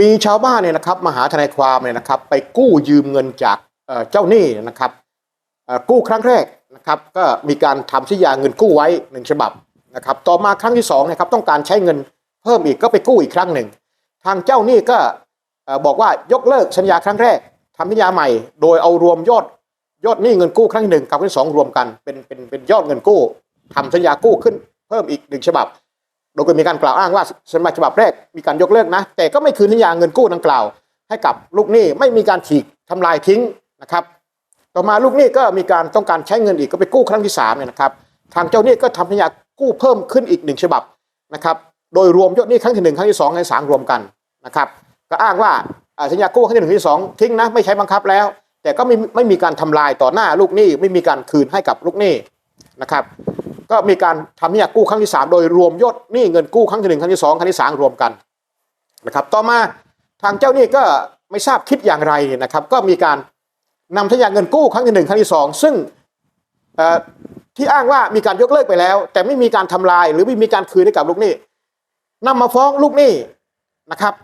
มีชาวบ้านเนี่ยนะครับมาหาทนายความเนี่ยนะครับ ไปกู้ยืมเงินจากเจ้าหนี้นะครับกู้ครั้งแรกนะครับก็มีการทำสัญญาเงินกู้ไว้หนึ่งฉบับนะครับ ต่อมาครั้งที่สองนะครับต้องการใช้เงินเพิ่มอีกก็ไปกู้อีกครั้งหนึ่ง ทางเจ้าหนี้ก็บอกว่ายกเลิกสัญญาครั้งแรกทำสัญญาใหม่ โดยเอารวมยอดยอดหนี้เงินกู้ครั้งหนึ่งกับครั้งที่สองรวมกันเป็นเป็นเป็นยอดเงินกู้ทำสัญญากู้ขึ้นเพิ่มอีกหนึ่งฉบับ โดยมีการกล่าวอ้างว่าสัญญาฉบับแรกมีการยกเลิกนะ แต่ก็ไม่คืนสัญญาเงินกู้ดังกล่าว ให้กับลูกหนี้ไม่มีการฉีกทำลายทิ้งนะครับ ต่อมาลูกหนี้ก็มีการต้องการใช้เงินอีกก็ไปกู้ครั้งที่สามเนี่ยนะครับ ทางเจ้าหนี้ก็ทำสัญญากู้เพิ่มขึ้นอีกหนึ่งฉบับนะครับ โดยรวมยอดหนี้ครั้งที่หนึ่งครั้งที่สองครั้งที่สามรวมกันนะครับก็อ้างว่าสัญญากู้ครั้งที่หนึ่งครั้งที่สองทิ้งนะไม่ใช้บังคับแล้ว แต่ก็ไม่ไม่มีการทำลายต่อหน้าลูกหนี้ไม่มีการคืนให้กับลูกหนี้นะครับ ก็มีการทำสัญญากู้ครั้งที่สามโดยรวมยอดหนี้เงินกู้ครั้งที่หนึ่งครั้งที่สองครั้งที่สามรวมกันนะครับ ต่อมาทางเจ้าหนี้ก็ไม่ทราบคิดอย่างไรนะครับ ก็มีการนำสัญญาเงินกู้ครั้งที่หนึ่งครั้งที่สองซึ่งที่อ้างว่ามีการยกเลิกไปแล้ว แต่ไม่มีการทำลายหรือไม่มีการคืนให้กับลูกหนี้นำมาฟ้องลูกหนี้นะครับ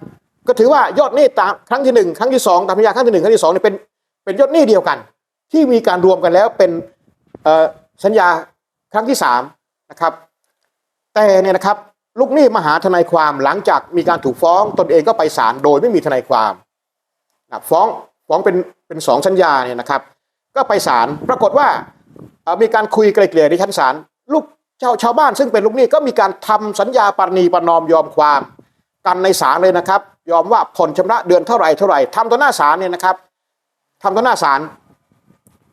ก็ถือว่ายอดหนี้ตามครั้งที่หนึ่งครั้งที่สองตามสัญญาครั้งที่หนึ่งครั้งที่สองเนี่ยเป็นเป็นยอดหนี้เดียวกัน ที่มีการรวมกันแล้วเป็นสัญญา ครั้งที่สามนะครับแต่เนี่ยนะครับลูกหนี้มาหาทนายความหลังจากมีการถูกฟ้องตนเองก็ไปศาลโดยไม่มีทนายความนะฟ้องฟ้องเป็นเป็นสองสัญญาเนี่ยนะครับ ก็ไปศาลปรากฏว่ามีการคุยไกลเกลี่ยในชั้นศาลลูกชาวชาวบ้านซึ่งเป็นลูกหนี้ก็มีการทำสัญญาปณีประนอมยอมความ กันในศาลเลยนะครับ ยอมว่าผ่อนชำระเดือนเท่าไหร่เท่าไหร่ทำต่อหน้าศาลเนี่ยนะครับทำต่อหน้าศาล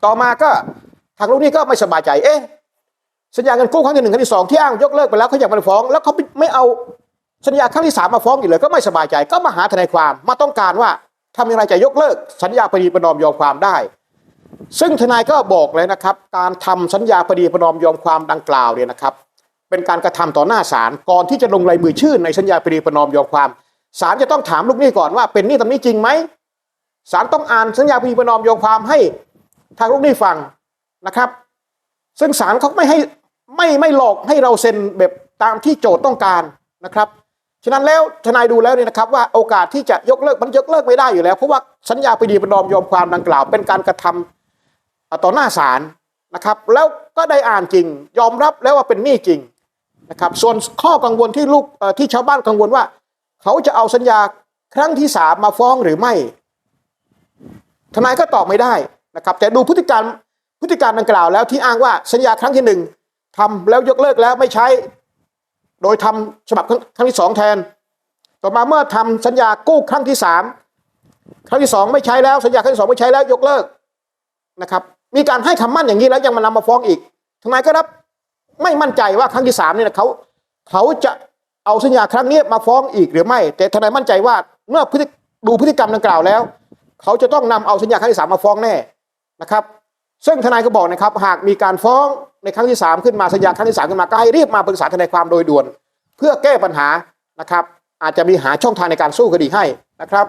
ต่อมาก็ทางลูกหนี้ก็ไม่สบายใจเอ๊ะ สัญญาเงินกู้ครั้งที่หนึ่งครั้งที่สองที่อ้างยกเลิกไปแล้วเขาอยากมาฟ้อง แล้วเขาไม่เอาสัญญาครั้งที่สามมาฟ้องอีกเลย ก็ไม่สบายใจก็มาหาทนายความมาต้องการว่าทำอย่างไรจะยกเลิก สัญญาปณีประนอมยอมความได้ ซึ่งทนายก็บอกเลยนะครับ การทำสัญญาปณีประนอมยอมความดังกล่าวเนี่ยนะครับ เป็นการกระทำต่อหน้าศาลก่อนที่จะลงลายมือชื่อในสัญญาปณีประนอมยอมความศาลจะต้องถามลูกหนี้ก่อนว่าเป็นหนี้ตามนี้จริงไหมศาลต้องอ่านสัญญาปณีประนอมยอมความให้ทางลูกหนี้ฟังนะครับ ซึ่งศาลเขาไม่ให้ ไม่ไม่หลอกให้เราเซ็นแบบตามที่โจทย์ต้องการนะครับ ฉะนั้นแล้วทนายดูแล้วเนี่ยนะครับว่าโอกาสที่จะยกเลิกมันยกเลิกไม่ได้อยู่แล้ว เพราะว่าสัญญาปณีประนอมยอมความดังกล่าว เป็นการกระทำต่อหน้าศาลนะครับ แล้วก็ได้อ่านจริง ยอมรับแล้วว่าเป็นหนี้จริงนะครับ ส่วนข้อกังวลที่ลูกที่ชาวบ้านกังวลว่า เขาจะเอาสัญญาครั้งที่สามมาฟ้องหรือไม่ ทนายก็ตอบไม่ได้นะครับ แต่ดูพฤติการพฤติการดังกล่าวแล้วที่อ้างว่าสัญญาครั้งที่หนึ่ง ทำแล้วยกเลิกแล้วไม่ใช้ โดยทำฉบับครั้งที่สองแทน ต่อมาเมื่อทำสัญญากู้ครั้งที่สามครั้งที่สองไม่ใช้แล้วสัญญาครั้งที่สองไม่ใช้แล้วยกเลิกนะครับมีการให้คำมั่นอย่างนี้แล้วยังมานำมาฟ้องอีกทนายก็รับไม่มั่นใจว่าครั้งที่สามเนี่ยเขาเขาจะเอาสัญญาครั้งนี้มาฟ้องอีกหรือไม่ แต่ทนายมั่นใจว่าเมื่อดูพฤติกรรมดังกล่าวแล้ว เขาจะต้องนำเอาสัญญาครั้งที่สามมาฟ้องแน่นะครับ ซึ่งทนายก็บอกนะครับหากมีการฟ้องในครั้งที่ 3 ขึ้นมาสัญญาครั้งที่ 3 ขึ้นมาก็ให้รีบมาปรึกษาทนายความโดยด่วน เพื่อแก้ปัญหานะครับอาจจะมีหาช่องทางในการสู้คดีให้นะครับ